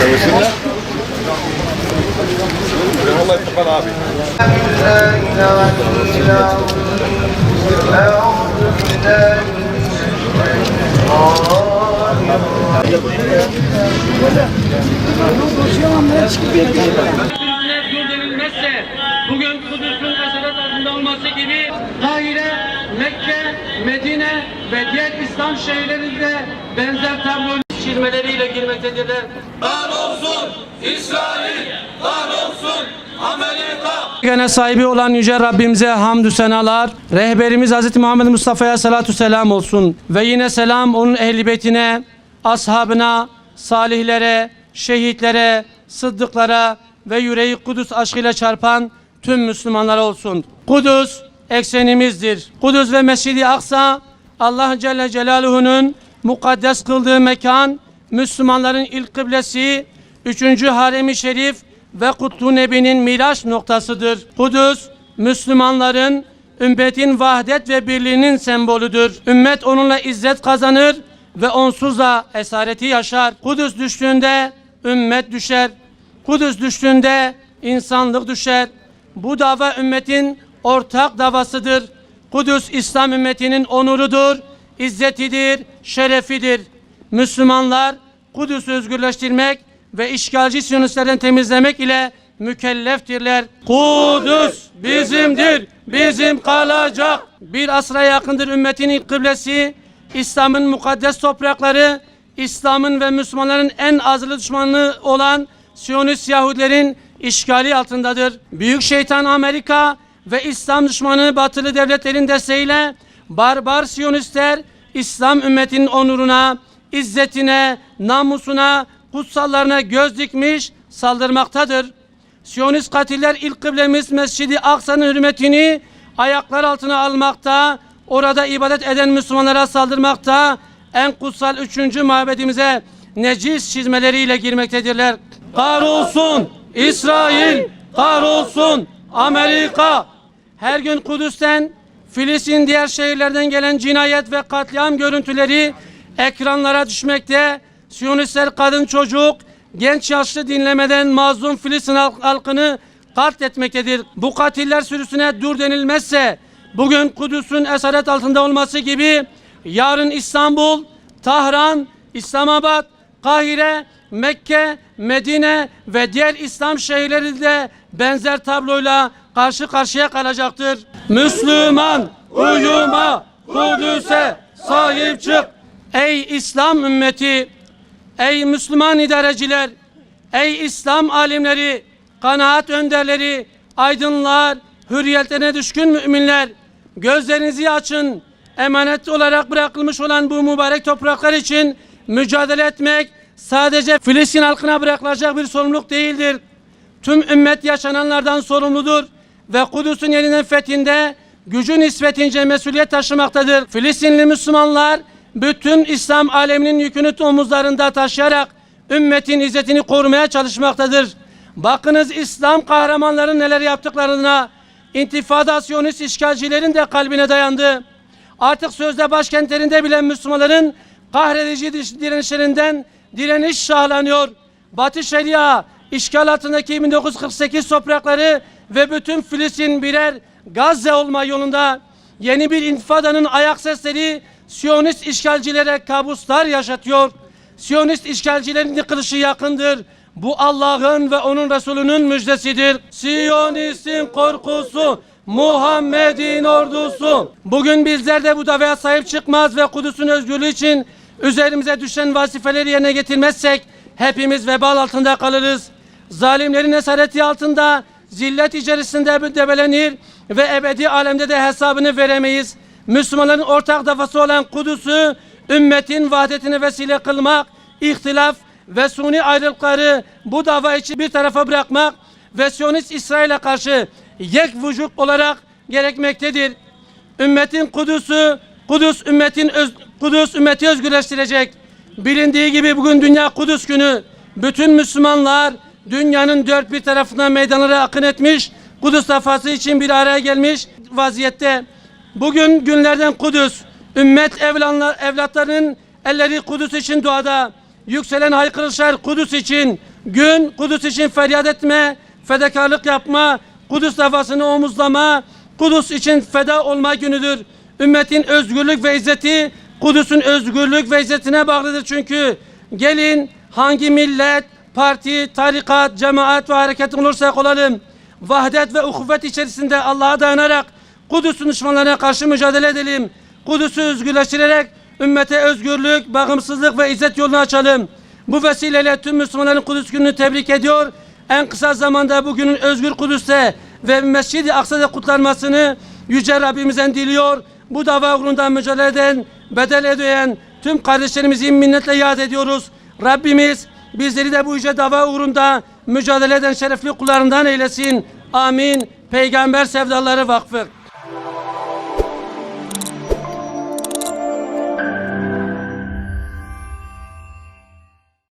Çalışın da. Eyvallah İttifak abi. Kudüs'e dur ve diğer İslam şehirlerinde benzer tablo çizmeleriyle girmektedirler. Gene sahibi olan Yüce Rabbimize hamdü senalar. Rehberimiz Hz. Muhammed Mustafa'ya salatu selam olsun. Ve yine selam onun ehli beytine, ashabına, salihlere, şehitlere, sıddıklara ve yüreği Kudüs aşkıyla çarpan tüm Müslümanlara olsun. Kudüs eksenimizdir. Kudüs ve Mescid-i Aksa Allah Celle Celaluhu'nun mukaddes kıldığı mekan, Müslümanların ilk kıblesi, üçüncü haremi şerif ve Kutlu Nebi'nin miraç noktasıdır. Kudüs, Müslümanların ümmetin vahdet ve birliğinin sembolüdür. Ümmet onunla izzet kazanır ve onsuz da esareti yaşar. Kudüs düştüğünde ümmet düşer. Kudüs düştüğünde insanlık düşer. Bu dava ümmetin ortak davasıdır. Kudüs İslam ümmetinin onurudur, izzetidir, şerefidir. Müslümanlar Kudüs'ü özgürleştirmek ve işgalci Siyonistlerden temizlemek ile mükelleftirler. Kudüs bizimdir, bizim kalacak. Bir asra yakındır ümmetin ilk kıblesi, İslam'ın mukaddes toprakları, İslam'ın ve Müslümanların en azılı düşmanı olan Siyonist Yahudilerin işgali altındadır. Büyük şeytan Amerika ve İslam düşmanı batılı devletlerin desteğiyle barbar Siyonistler İslam ümmetinin onuruna, izzetine, namusuna, kutsallarına göz dikmiş saldırmaktadır. Siyonist katiller ilk kıblemiz Mescidi Aksa'nın hürmetini ayaklar altına almakta, orada ibadet eden Müslümanlara saldırmakta, en kutsal üçüncü mabedimize necis çizmeleriyle girmektedirler. Kahrolsun İsrail, kahrolsun Amerika. Her gün Kudüs'ten, Filistin diğer şehirlerden gelen cinayet ve katliam görüntüleri ekranlara düşmekte. Siyonistler kadın çocuk, genç yaşlı dinlemeden mazlum Filistin halk- halkını katletmektedir. Bu katiller sürüsüne dur denilmezse bugün Kudüs'ün esaret altında olması gibi yarın İstanbul, Tahran, İslamabad, Kahire, Mekke, Medine ve diğer İslam şehirleri de benzer tabloyla karşı karşıya kalacaktır. Müslüman uyuma Kudüs'e sahip çık. Ey İslam ümmeti, ey Müslüman idareciler, ey İslam alimleri, kanaat önderleri, aydınlar, hürriyetlerine düşkün müminler, gözlerinizi açın. Emanet olarak bırakılmış olan bu mübarek topraklar için mücadele etmek sadece Filistin halkına bırakılacak bir sorumluluk değildir. Tüm ümmet yaşananlardan sorumludur ve Kudüs'ün yeniden fethinde gücü nispetince mesuliyet taşımaktadır. Filistinli Müslümanlar bütün İslam aleminin yükünü omuzlarında taşıyarak ümmetin izzetini korumaya çalışmaktadır. Bakınız İslam kahramanların neler yaptıklarına, intifada Siyonist işgalcilerin de kalbine dayandı. Artık sözde başkentlerinde bile Müslümanların kahredici direnişlerinden direniş sağlanıyor. Batı Şeria işgal altındaki 1948 toprakları ve bütün Filistin birer Gazze olma yolunda yeni bir intifadanın ayak sesleri Siyonist işgalcilere kabuslar yaşatıyor. Siyonist işgalcilerin yıkılışı yakındır. Bu Allah'ın ve onun Resulünün müjdesidir. Siyonistin korkusu, Muhammed'in ordusu. Bugün bizler de bu davaya sahip çıkmaz ve Kudüs'ün özgürlüğü için üzerimize düşen vazifeleri yerine getirmezsek hepimiz vebal altında kalırız. Zalimlerin esareti altında zillet içerisinde debelenir ve ebedi alemde de hesabını veremeyiz. Müslümanların ortak davası olan Kudüs'ü ümmetin vahdetine vesile kılmak, ihtilaf ve suni ayrılıkları bu dava için bir tarafa bırakmak ve Siyonist İsrail'e karşı yek vücut olarak gerekmektedir. Ümmetin Kudüs'ü, Kudüs ümmetin öz, Kudüs ümmeti özgürleştirecek. Bilindiği gibi bugün Dünya Kudüs günü. Bütün Müslümanlar dünyanın dört bir tarafından meydanlara akın etmiş. Kudüs safhası için bir araya gelmiş vaziyette. Bugün günlerden Kudüs, ümmet evlanlar, evlatlarının elleri Kudüs için duada, yükselen haykırışlar Kudüs için, gün Kudüs için feryat etme, fedakarlık yapma, Kudüs davasını omuzlama, Kudüs için feda olma günüdür. Ümmetin özgürlük ve izzeti Kudüs'ün özgürlük ve izzetine bağlıdır çünkü. Gelin hangi millet, parti, tarikat, cemaat ve hareket olursak olalım. Vahdet ve uhuvvet içerisinde Allah'a dayanarak Kudüs'ün düşmanlarına karşı mücadele edelim. Kudüs'ü özgürleştirerek ümmete özgürlük, bağımsızlık ve izzet yolunu açalım. Bu vesileyle tüm Müslümanların Kudüs gününü tebrik ediyor. En kısa zamanda bugünün özgür Kudüs'te ve Mescid-i Aksa'da kutlanmasını Yüce Rabbimizden diliyor. Bu dava uğrunda mücadele eden, bedel ödeyen tüm kardeşlerimizi minnetle yad ediyoruz. Rabbimiz bizleri de bu yüce dava uğrunda mücadele eden şerefli kullarından eylesin. Amin. Peygamber sevdaları vakfı.